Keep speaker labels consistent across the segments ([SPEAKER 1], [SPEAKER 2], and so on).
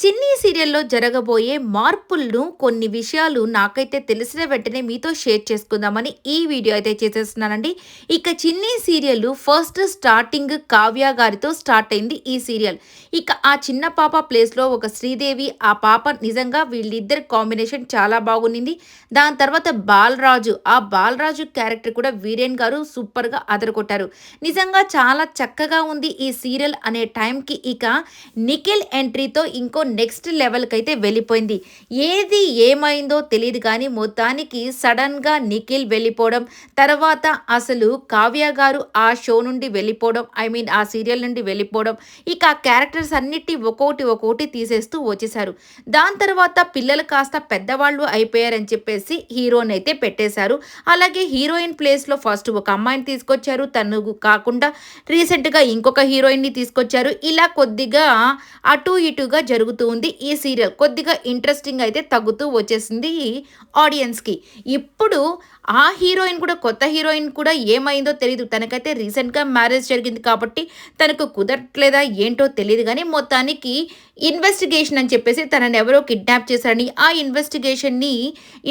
[SPEAKER 1] Chinni సీరియల్లో జరగబోయే మార్పులను కొన్ని విషయాలు నాకైతే తెలిసిన వెంటనే మీతో షేర్ చేసుకుందామని ఈ వీడియో అయితే చేసేస్తున్నానండి. ఇక చిన్ని సీరియల్ ఫస్ట్ స్టార్టింగ్ కావ్య గారితో స్టార్ట్ అయింది ఈ సీరియల్. ఇక ఆ చిన్న పాప ప్లేస్లో ఒక శ్రీదేవి ఆ పాప నిజంగా వీళ్ళిద్దరి కాంబినేషన్ చాలా బాగుండింది. దాని తర్వాత బాలరాజు ఆ బాలరాజు క్యారెక్టర్ కూడా వీరేన్ గారు సూపర్గా అదరగొట్టారు. నిజంగా చాలా చక్కగా ఉంది ఈ సీరియల్ అనే టైంకి ఇక నిఖిల్ ఎంట్రీతో ఇంకో నెక్స్ట్ లెవెల్కి అయితే వెళ్ళిపోయింది. ఏది ఏమైందో తెలియదు కానీ మొత్తానికి సడన్గా నిఖిల్ వెళ్ళిపోవడం తర్వాత అసలు కావ్య గారు ఆ షో నుండి వెళ్ళిపోవడం ఐ మీన్ ఆ సీరియల్ నుండి వెళ్ళిపోవడం ఇక ఆ క్యారెక్టర్స్ అన్నిటి ఒక్కోటి ఒక్కోటి తీసేస్తూ వచ్చేసారు దాని తర్వాత పిల్లలు కాస్త పెద్దవాళ్ళు అయిపోయారని చెప్పేసి హీరోని అయితే పెట్టేశారు. అలాగే హీరోయిన్ ప్లేస్లో ఫస్ట్ ఒక అమ్మాయిని తీసుకొచ్చారు. తను కాకుండా రీసెంట్గా ఇంకొక హీరోయిన్ని తీసుకొచ్చారు. ఇలా కొద్దిగా అటు ఇటుగా జరుగుతుంది తగ్గుతూ ఉంది. ఈ సీరియల్ కొద్దిగా ఇంట్రెస్టింగ్ అయితే తగ్గుతూ వచ్చేసింది ఆడియన్స్కి ఇప్పుడు ఆ హీరోయిన్ కూడా కొత్త హీరోయిన్ కూడా ఏమైందో తెలియదు తనకైతే రీసెంట్గా మ్యారేజ్ జరిగింది కాబట్టి తనకు కుదరట్లేదా ఏంటో తెలియదు కానీ మొత్తానికి ఇన్వెస్టిగేషన్ అని చెప్పేసి తనని ఎవరో కిడ్నాప్ చేశారని ఆ ఇన్వెస్టిగేషన్ని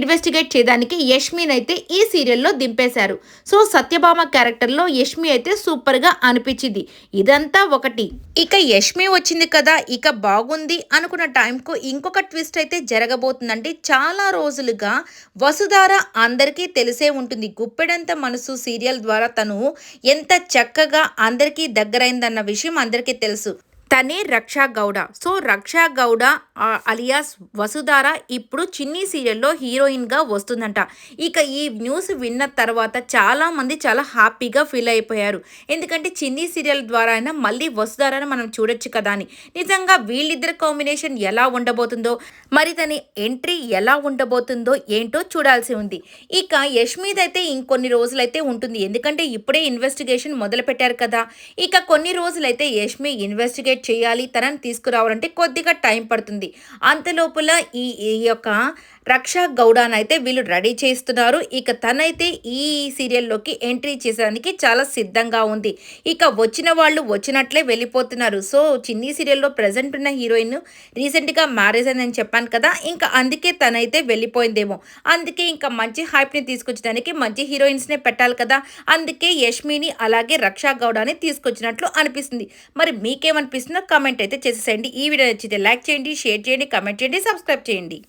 [SPEAKER 1] ఇన్వెస్టిగేట్ చేయడానికి యష్మిన్ అయితే ఈ సీరియల్లో దింపేశారు. సో సత్యభామ క్యారెక్టర్లో యష్మి అయితే సూపర్గా అనిపించింది. ఇదంతా ఒకటి. ఇక యష్మి వచ్చింది కదా ఇక బాగుంది అనుకున్న టైంకు ఇంకొక ట్విస్ట్ అయితే జరగబోతుందండి. చాలా రోజులుగా వసుధార అందరికీ తెలిసే ఉంటుంది. గుప్పెడంత మనసు సీరియల్ ద్వారా తను ఎంత చక్కగా అందరికీ దగ్గరైందన్న విషయం అందరికీ తెలుసు. తనే రక్షా గౌడ. సో రక్షా గౌడ అలియాస్ వసుధార ఇప్పుడు చిన్ని సీరియల్లో హీరోయిన్గా వస్తుందంట. ఇక ఈ న్యూస్ విన్న తర్వాత చాలామంది చాలా హ్యాపీగా ఫీల్ అయిపోయారు. ఎందుకంటే చిన్ని సీరియల్ ద్వారా అయినా మళ్ళీ వసుధారని మనం చూడొచ్చు కదా అని. నిజంగా వీళ్ళిద్దరి కాంబినేషన్ ఎలా ఉండబోతుందో మరి తన ఎంట్రీ ఎలా ఉండబోతుందో ఏంటో చూడాల్సి ఉంది. ఇక యష్ మీద అయితే ఇంకొన్ని రోజులైతే ఉంటుంది. ఎందుకంటే ఇప్పుడే ఇన్వెస్టిగేషన్ మొదలు పెట్టారు కదా. ఇక కొన్ని రోజులైతే యష్మి ఇన్వెస్టిగేట్ చేయాలి తనని తీసుకురావాలంటే కొద్దిగా టైం పడుతుంది. అంతలోపల ఈ ఈ యొక్క రక్షా గౌడానైతే అయితే వీళ్ళు రెడీ చేస్తున్నారు. ఇక తనైతే ఈ సీరియల్లోకి ఎంట్రీ చేసేదానికి చాలా సిద్ధంగా ఉంది. ఇక వచ్చిన వాళ్ళు వచ్చినట్లే వెళ్ళిపోతున్నారు. సో చిన్ని సీరియల్లో ప్రజెంట్ ఉన్న హీరోయిన్ రీసెంట్గా మ్యారేజ్ అని చెప్పాను కదా ఇంకా అందుకే తనైతే వెళ్ళిపోయిందేమో. అందుకే ఇంకా మంచి హైప్ని తీసుకొచ్చడానికి మంచి హీరోయిన్స్నే పెట్టాలి కదా. అందుకే యష్మిని అలాగే రక్షా గౌడాని తీసుకొచ్చినట్లు అనిపిస్తుంది. మరి మీకేమనిపిస్తుందో కమెంట్ అయితే చేసేసేయండి. ఈ వీడియో నచ్చితే లైక్ చేయండి షేర్ చేయండి కమెంట్ చేయండి సబ్స్క్రైబ్ చేయండి.